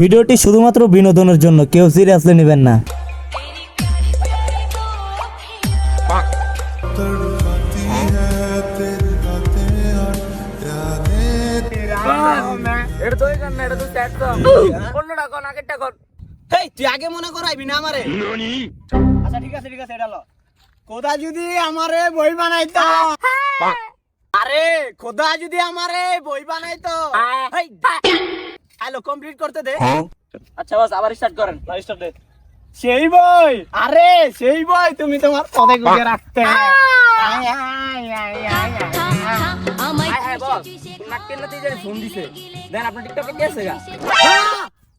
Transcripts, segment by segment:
ভিডিওটি শুধুমাত্র বিনোদনের জন্য কেউ সিরিয়াসলি নেবেন না। এটা তো এটা তো স্যাড সং আগেরটা কোন হেই তুই আগে মনে করাইবি না আমারে? আচ্ছা ঠিক আছে ঠিক আছে এটা লো। খোদা যদি আমারে বই বানাইতো আরে খোদা যদি আমারে বই বানাইতো হেই হ্যালো কমপ্লিট করতে দে। আচ্ছা বাস আবার স্টার্ট করেন। স্টার্ট দে। সেই বই? আরে সেই বই তুমি তোমার পদে গুজে রাখতে!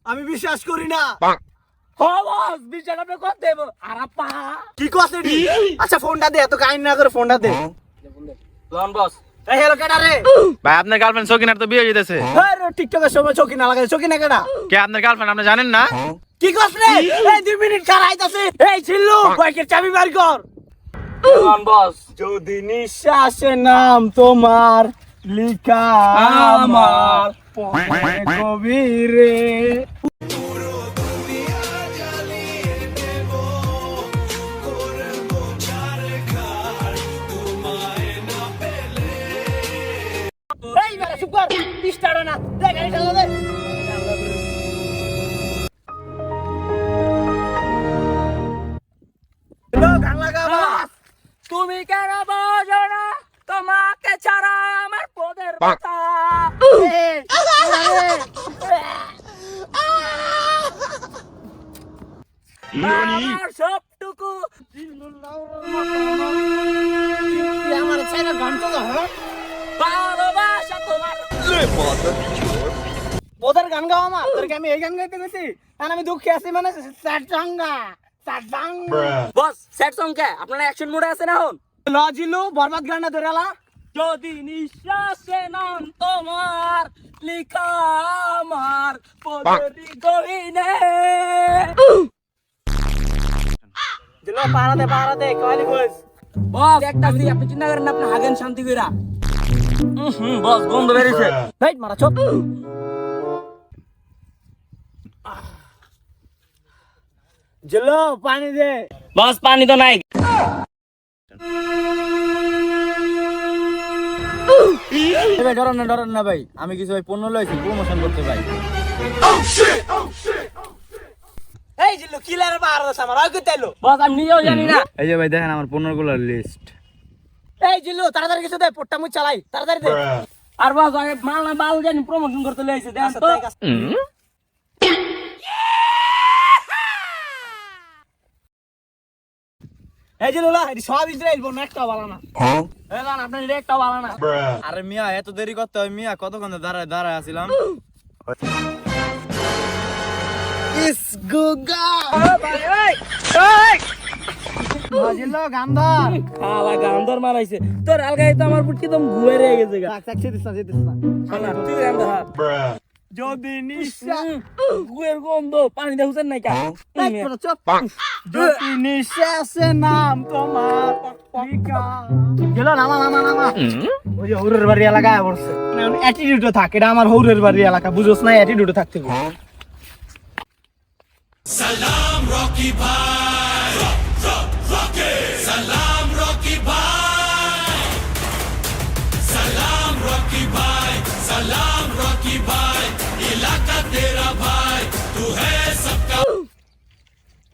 আমি বিশ্বাস করি না। কি কথা আচ্ছা ফোনটা দে এত কাহিনী না করে ফোনটা দে। বস। এই হ্যালো কেডা রে? ভাই আপনার গার্লফ্রেন্ড সকিনার তো বিয়ে হয়ে আরে টিকটকের সময় চকি না লাগাই চকি না কেডা? কে আপনার গার্লফ্রেন্ড আপনি জানেন না? কি করছ রে? এই মিনিট খারাইতাছে। এই ছিল্লু বাইকের চাবি বার কর। বস যদি নিঃশ্বাসে নাম তোমার লিখা আমার কবিরে না দে গাড়ি চালা দে তুমি কেন বোঝো না? তোমাকে ছাড়া আমার পদের কথা। আমার সবটুকু আমার ছেলে হ্যাঁ ভালোবাসা। ওদের গান গাওয়া আমার তোরকে আমি এই গান গাইতে গেছি আর আমি দুঃখে আছি মানে সাটাঙ্গা বস সেট সং কে? আপনারা অ্যাকশন মোডে আছেন এখন? লজিলু বরবাদ গানটা ধরে আলা। যদি নিঃশ্বাসে নাম তোমার লিখা আমার পদরি গহিনে দিল পারা দে কয়লি কইস বস। একটা আপনি চিন্তা করেন আপনি হাগেন শান্তি কইরা। হুম বস গন্ধ বেরিয়েছে হেই মারা চুপ জিলো পানি দে। বস পানি তো নাই। ভাই ডরেন না ডরেন না ভাই আমি কিছু ভাই পণ্য লইছি প্রমোশন করতে ভাই। এই জিলো কিলার আমার তেলো বস আমি নিজেও জানি না। এই যে ভাই দেখেন আমার পণ্যগুলোর লিস্ট এই জিলো তাড়াতাড়ি কিছু দে পোট্টা মুই চালাই তাড়াতাড়ি দে। আর বস আগে মাল না বাল জানি প্রমোশন করতে লইছে দেন তো। এই জিলো লা এটি সব ইসরাইল বোন একটা ভালো না। এই লান আপনার একটা ভালো না। আরে মিয়া এত দেরি করতে হয় মিয়া কতক্ষণ ধরে দাঁড়ায় দাঁড়ায় আছিলাম? ইস গুগা! গান ধর খালা গান্দর মারাইছে। তোর আলগাই তো আমার পুটকি তো ঘুরে রয়ে গেছে গা। থাক থাক না সেদিস না। শালা, তুই গান্দর যদি গুয়ের গন্ধ পানি দেখছেন নাই চুপ। যদি নাম তোমার গেল নামা নামা নামা ওই যে হৌরের বাড়ি এলাকায় পড়ছে। অ্যাটিটিউডে থাকে এটা আমার হৌরের বাড়ি এলাকা বুঝোস না থাকতে হবে।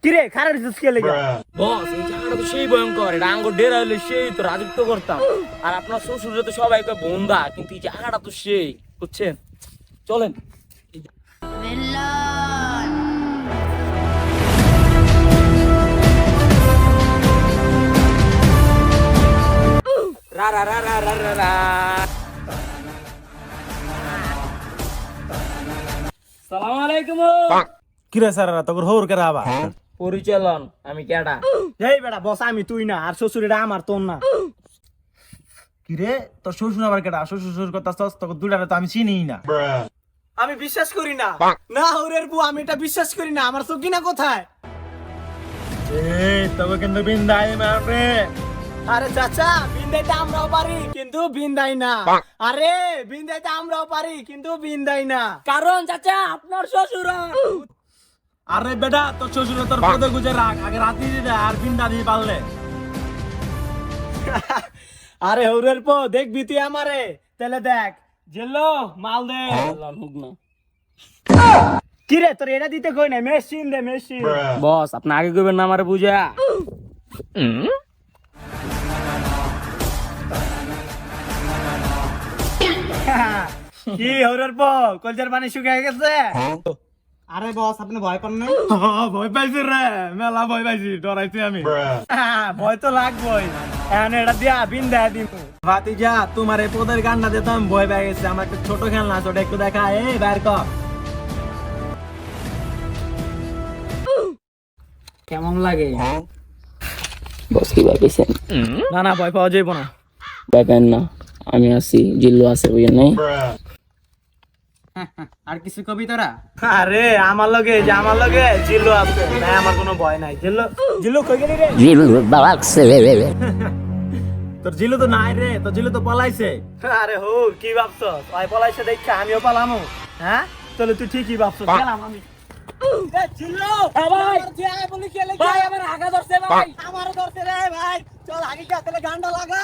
কিরে খারাপ দিছিস কে লেগে? বস এই জায়গাটা তো সেই ভয়ঙ্কর এটা আঙ্গুর ডেরা হলে সেই তো রাজত্ব করতাম। আর আপনার শ্বশুর তো সবাই কয় বন্ধা কিন্তু এই জায়গাটা তো সেই বুঝছেন? চলেন। রা রা রা রা রা রা রা। সালাম আলাইকুম কিরে স্যার তোর হৌর কেরা আবার? পরিচালন আমি কেডা? এই বেটা বস আমি তুই না আর শ্বশুর এটা আমার তোর না। কিরে তোর শ্বশুর আবার কেটা শ্বশুর শ্বশুর কথা সস তোকে দুটারে তো আমি চিনি না। আমি বিশ্বাস করি না। না হৌরের বউ আমি এটা বিশ্বাস করি না। আমার চোখি না কোথায়? এই তোকে কিন্তু বিন্দাই মারবে আরে চাচা বিন্দাইতে আমরাও পারি কিন্তু বিন্দাই না। আরে বিন্দাইতে আমরাও পারি কিন্তু বিন্দাই না। কারণ চাচা আপনার শ্বশুর আরে বেটা তোর শ্বশুর তোর পদে গুজে রাখ আগে রাতি দিতে আর বিন্দা দিয়ে পারলে আরে হৌরের পো দেখবি তুই আমারে? তাহলে দেখ জেলো মাল দে। কি রে তোর এটা দিতে কই না মেশিন দে মেশিন। বস আপনি আগে কইবেন না আমারে বুঝা। কি হৌরের পো কলচার পানি শুকিয়ে গেছে? আরে বস আপনি ভয় পান না? ভয় পাইছি রে মেলা ভয় পাইছি ডরাইছি আমি। ভয় তো লাগবই। এখন এটা দিয়া বিন দেয়া দিন ভাতিজা তোমার এই পদের গান্ডা দিতাম ভয় পেয়ে গেছে আমার একটা ছোট খেলনা আছে ওটা একটু দেখা। এই বাইর কর কেমন লাগে? বস কি ভাবিছেন না না ভয় পাওয়া যাইব না। ভাবেন না আমি আছি জিল্লু আছে বুঝেন নাই? আর কিছু কবি তোরা? আরে আমার লগে যে আমার লগে জিল্লু আছে। নাই আমার কোনো ভয় নাই। জিল্লু জিল্লু কই গেলি রে? তোর জিলু তো নাই রে তোর জিলু তো পলাইছে। আরে হো কি ভাবছ তুই পলাইছে দেখা আমিও পালামু। হ্যাঁ? তাহলে তুই ঠিকই ভাবছ গেলাম আমি। জিল্লু! ভাই। আমার বলি খেলে ভাই আমার আগা ধরছে ভাই। আমার ধরছে রে ভাই। চল আগে গা তাহলে গান্ডা লাগা।